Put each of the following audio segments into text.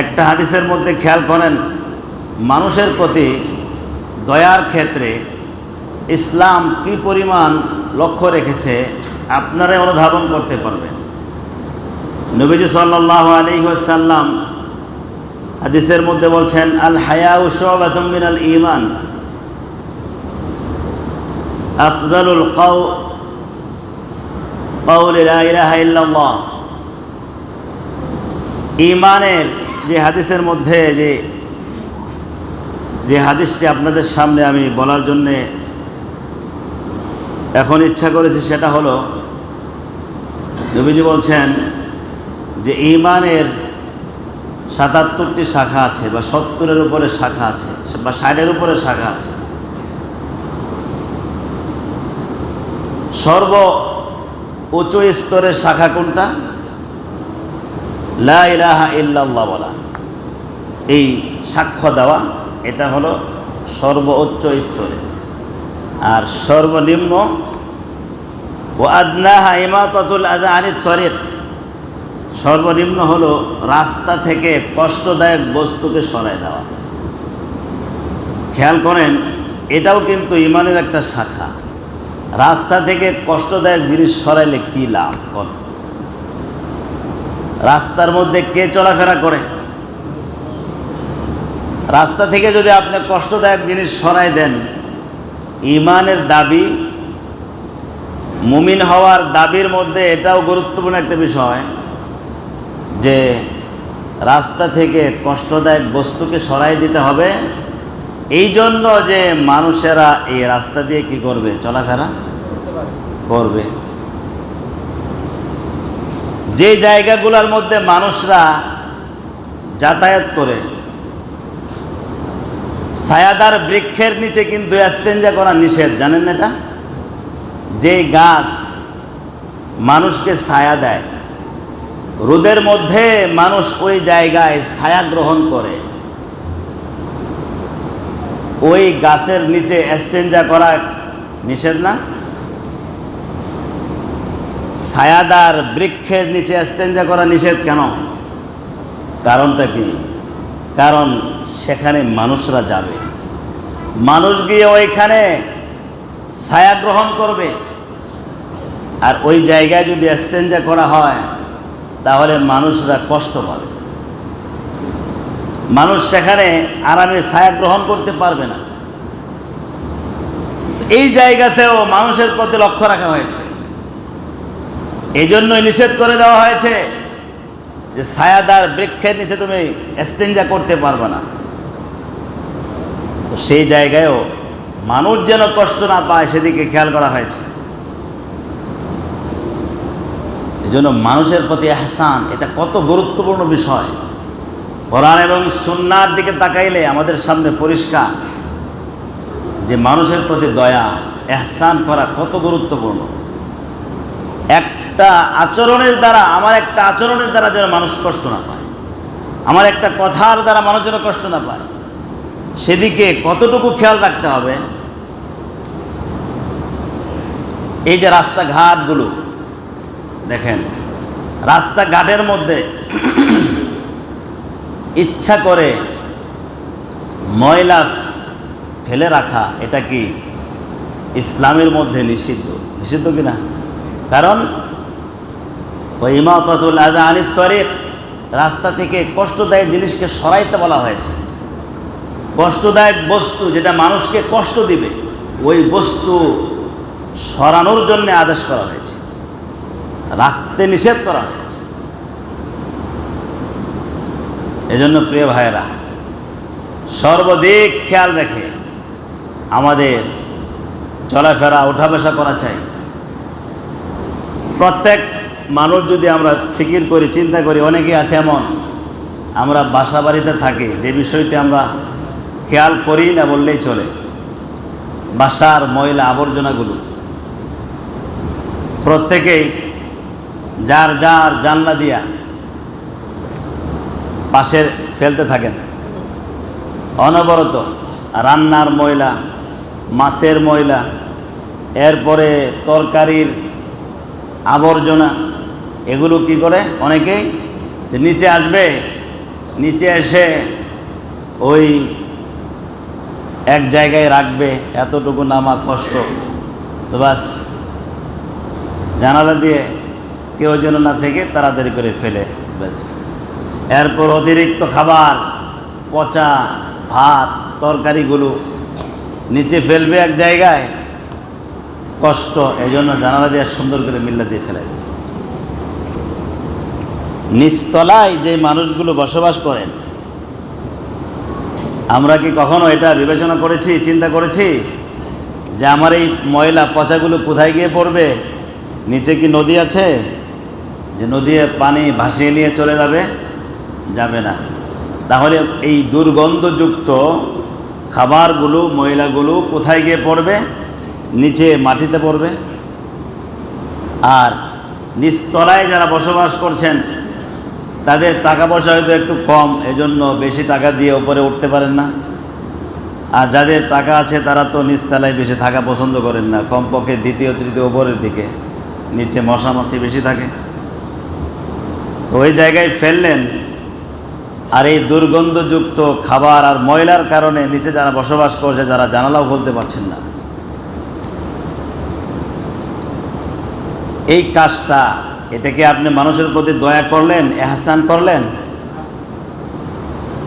একটা হাদিসের মধ্যে খেয়াল করেন, মানুষের প্রতি দয়ার ক্ষেত্রে ইসলাম কি পরিমাণ লক্ষ্য রেখেছে আপনারাই অনুধাবন করতে পারবেন। নবীজি সাল্লাহ সাল্লাম হাদিসের মধ্যে বলছেন আল হায়া উসমিন আল ইমান আফদালুল কাউ কাউল ইমানের যে হাদিসের মধ্যে যে যে হাদিসটি আপনাদের সামনে আমি বলার জন্যে এখন ইচ্ছা করেছি সেটা হলো, নবীজি বলছেন যে ইমানের সাতাত্তরটি শাখা আছে বা সত্তরের উপরে শাখা আছে বা ষাটের উপরে শাখা আছে। সর্ব উচ্চ স্তরের শাখা কোনটা? লা ইলাহা ইল্লাল্লাহ বলা। এই সাক্ষ্য দেওয়া, এটা হলো সর্বোচ্চ স্তরে। আর সর্বনিম্ন ও আদনাহা ইমাতাতুল আদা আনির তরিক। সর্বনিম্ন হলো রাস্তা থেকে কষ্টদায়ক বস্তুকে সরাই দেওয়া। খেয়াল করেন, এটাও কিন্তু ইমানের একটা শাখা। রাস্তা থেকে কষ্টদায়ক জিনিস সরাইলে কী লাভ? বল রাস্তার মধ্যে কে চলাফেরা করে? রাস্তা থেকে যদি আপনি কষ্টদায়ক জিনিস সরাই দেন, ইমানের দাবি, মুমিন হওয়ার দাবির মধ্যে এটাও গুরুত্বপূর্ণ একটা বিষয় যে রাস্তা থেকে কষ্টদায়ক বস্তুকে সরাই দিতে হবে। এই জন্য যে মানুষেরা এই রাস্তা দিয়ে কি করবে? চলাফেরা করবে। যে জায়গাগুলোর মধ্যে মানুষরা যাতায়াত করে, ছায়াদার বৃক্ষের নিচে কিন্তু এস্তেঞ্জা করা নিষেধ, জানেন এটা? যে গাছ মানুষকে ছায়া দেয়, রোদের মধ্যে মানুষ ওই জায়গায় ছায়া গ্রহণ করে, ওই গাছের নিচে অ্যাস্তেঞ্জা করা নিষেধ না? ছায়াদার বৃক্ষের নিচে এস্তেঞ্জা করা নিষেধ কেন? কারণটা কি? কারণ সেখানে মানুষরা যাবে। মানুষ গিয়ে ওইখানে ছায়া গ্রহণ করবে। আর ওই জায়গায় যদি এস্তেঞ্জা করা হয়, তাহলে মানুষরা কষ্ট পাবে। মানুষ সেখানে আরামে ছায়া গ্রহণ করতে পারবে না। এই জায়গাতেও মানুষের প্রতি লক্ষ্য রাখা হয়েছে। এই জন্যই নিষেধ করে দেওয়া হয়েছে যে ছায়াদার বৃক্ষের নিচে তুমি এস্তেঞ্জা করতে পারবে না। তো সেই জায়গায়ও মানুষ যেন কষ্ট না পায় সেদিকে খেয়াল করা হয়েছে। এই জন্য মানুষের প্রতি এহসান, এটা কত গুরুত্বপূর্ণ বিষয়। কোরআন এবং সুন্নার দিকে তাকাইলে আমাদের সামনে পরিষ্কার যে মানুষের প্রতি দয়া, এহসান করা কত গুরুত্বপূর্ণ। একটা আচরণের দ্বারা, আমার একটা আচরণের দ্বারা যেন মানুষ কষ্ট না পায়। আমার একটা কথার দ্বারা মানুষ যেন কষ্ট না পায়। সেদিকে কতটুকু খেয়াল রাখতে হবে? এই যে রাস্তাঘাটগুলো, দেখেন, রাস্তাঘাটের মধ্যে ইচ্ছা করে ময়লা ফেলে রাখা, এটা কি ইসলামের মধ্যে নিষিদ্ধ? নিষিদ্ধ কি না কারণ ওই ইমাতাতুল আদা আনির তরিক, রাস্তা থেকে কষ্টদায়ক জিনিসকে সরাইতে বলা হয়েছে। কষ্টদায়ক বস্তু যেটা মানুষকে কষ্ট দিবে, ওই বস্তু সরানোর জন্য আদেশ করা হয়েছে। রাখতে নিষেধ করা হয়েছে। এজন্য প্রিয় ভাইয়েরা, সর্বদিক খেয়াল রেখে আমাদের চলাফেরা ওঠা বসা করা চাই। প্রত্যেক মানুষ যদি আমরা ফিকির করি, চিন্তা করি অনেকে আছে এমন। আমরা বাসা বাড়িতে থাকি, যে বিষয়টি আমরা খেয়াল করি না বললেই চলে। বাসার ময়লা আবর্জনাগুলো। প্রত্যেকেই যার যার জানলা দিয়া পাশের ফেলতে থাকেন। অনবরত রান্নার ময়লা, মাছের ময়লা, এরপরে তরকারির আবর্জনা এগুলো কি করে? অনেকেই নিচে আসবে, নিচে এসে ওই এক জায়গায় রাখবে এতটুকু নামা কষ্ট। তো বাস, জানালা দিয়ে কেউ যেন না থেকে তাড়াতাড়ি করে ফেলে ব্যাস এরপর অতিরিক্ত খাবার, পচা ভাত, তরকারিগুলো নিচে ফেলবে এক জায়গায়, কষ্ট এই জন্য জানালা দিয়ে সুন্দর করে মিল্লা দিয়ে ফেলে দেবে। নিচতলায় যে মানুষগুলো বসবাস করেন, আমরা কি কখনো এটা বিবেচনা করেছি, চিন্তা করেছি? যে আমার এই ময়লা পচাগুলো কোথায় গিয়ে পড়বে? নিচে কি নদী আছে? যে নদীয়ে পানি ভাসিয়ে নিয়ে চলে যাবে? যাবে না। তাহলে এই দুর্গন্ধযুক্ত খাবারগুলো, ময়লাগুলো কোথায় গিয়ে পড়বে? নিচে মাটিতে পড়বে? আর নিচতলায় যারা বসবাস করছেন তাদের টাকা পয়সা হয়তো একটু কম, এজন্য বেশি টাকা দিয়ে ওপরে উঠতে পারেন না। আর যাদের টাকা আছে, তারা তো নিচতলায় বেশি থাকা পছন্দ করেন না, কমপক্ষে দ্বিতীয়, তৃতীয় ওপরের দিকে। নিচে মশামাছি বেশি থাকে। তো ওই জায়গায় ফেললেন, আর এই দুর্গন্ধযুক্ত খাবার আর ময়লার কারণে নিচে যারা বসবাস করছে, যারা জানালাও বলতে পারছেন না। এই কাজটা এটাকে আপনি মানুষের প্রতি দয়া করলেন, এহসান করলেন?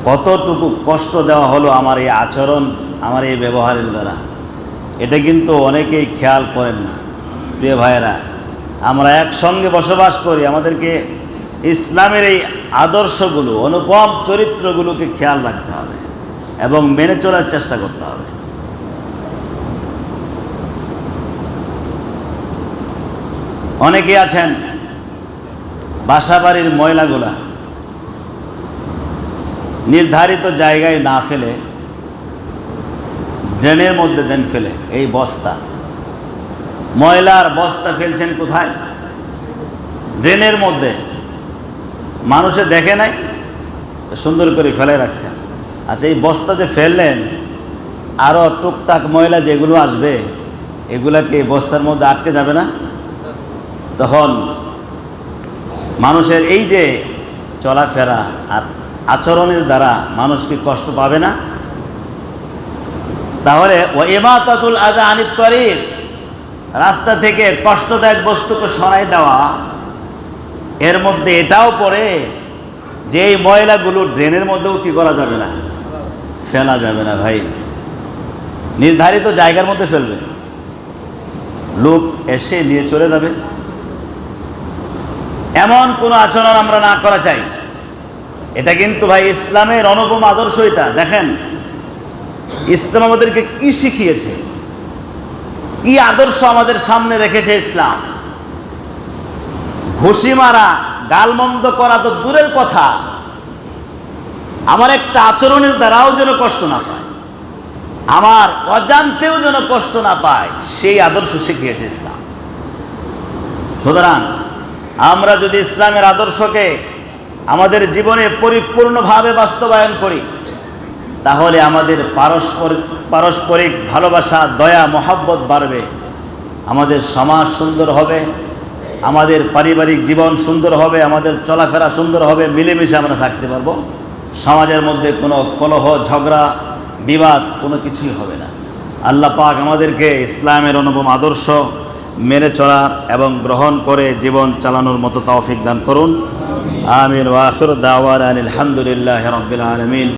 কতটুকু কষ্ট দেওয়া হলো আমার এই আচরণ, আমার এই ব্যবহারের দ্বারা? এটা কিন্তু অনেকেই খেয়াল করেন না। প্রিয় ভাইয়েরা, আমরা একসঙ্গে বসবাস করি, আমাদেরকে ইসলামের এই আদর্শগুলো, অনুপম চরিত্রগুলোকে খেয়াল রাখতে হবে এবং মেনে চলার চেষ্টা করতে হবে। অনেকে আছেন বাসা বাড়ির ময়লাগুলা নির্ধারিত জায়গায় না ফেলে, ড্রেনের মধ্যে দেন ফেলে, এই বস্তা। ময়লার বস্তা ফেলছেন কোথায়? ড্রেনের মধ্যে। মানুষে দেখে নাই, সুন্দর করে ফেলে রাখছেন আচ্ছা এই বস্তা যে ফেললেন আরও টুকটাক ময়লা যেগুলো আসবে, এগুলাকে বস্তার মধ্যে আটকে যাবে না? তখন মানুষের এই যে চলাফেরা আর আচরণের দ্বারা মানুষ কি কষ্ট পাবে না? তাহলে ও এমাতাতুল আদা আনিত তরিক, রাস্তা থেকে কষ্টদায়ক বস্তুকে সরাই দেওয়া, এর মধ্যে এটাও পড়ে যে এই ময়লাগুলো ড্রেনের মধ্যেও কি করা যাবে না? ফেলা যাবে না ভাই। নির্ধারিত জায়গার মধ্যে ফেলবে। লোক এসে নিয়ে চলে যাবে। এমন কোনো আচরণ আমরা না করা চাই। এটা কিন্তু ভাই ইসলামের অনুপম আদর্শ এটা। দেখেন, ইসলাম আমাদেরকে কি শিখিয়েছে? কি আদর্শ আমাদের সামনে রেখেছে ইসলাম? ঘুষি মারা, গালমন্দ করা তো দূরের কথা। আমার একটা আচরণের দ্বারাও যেন কষ্ট না পায়। আমার অজান্তেও যেন কষ্ট না পায়, সেই আদর্শ শিখিয়েছে ইসলাম। সুতরাং আমরা যদি ইসলামের আদর্শকে আমাদের জীবনে পরিপূর্ণভাবে বাস্তবায়ন করি, তাহলে আমাদের পারস্পরিক পারস্পরিক ভালোবাসা, দয়া, মহাব্বত বাড়বে। আমাদের সমাজ সুন্দর হবে, আমাদের পারিবারিক জীবন সুন্দর হবে, আমাদের চলাফেরা সুন্দর হবে, মিলেমিশে আমরা থাকতে পারব। সমাজের মধ্যে কোনো কলহ, ঝগড়া, বিবাদ কোনো কিছুই হবে না। আল্লাহ পাক আমাদেরকে ইসলামের অনুপম আদর্শ মেনে চলা এবং গ্রহণ করে জীবন চালানোর মতো তৌফিক দান করুন। আমিন ওয়াসুর দাওয়ার আলহামদুলিল্লাহ রবিল আলমিন।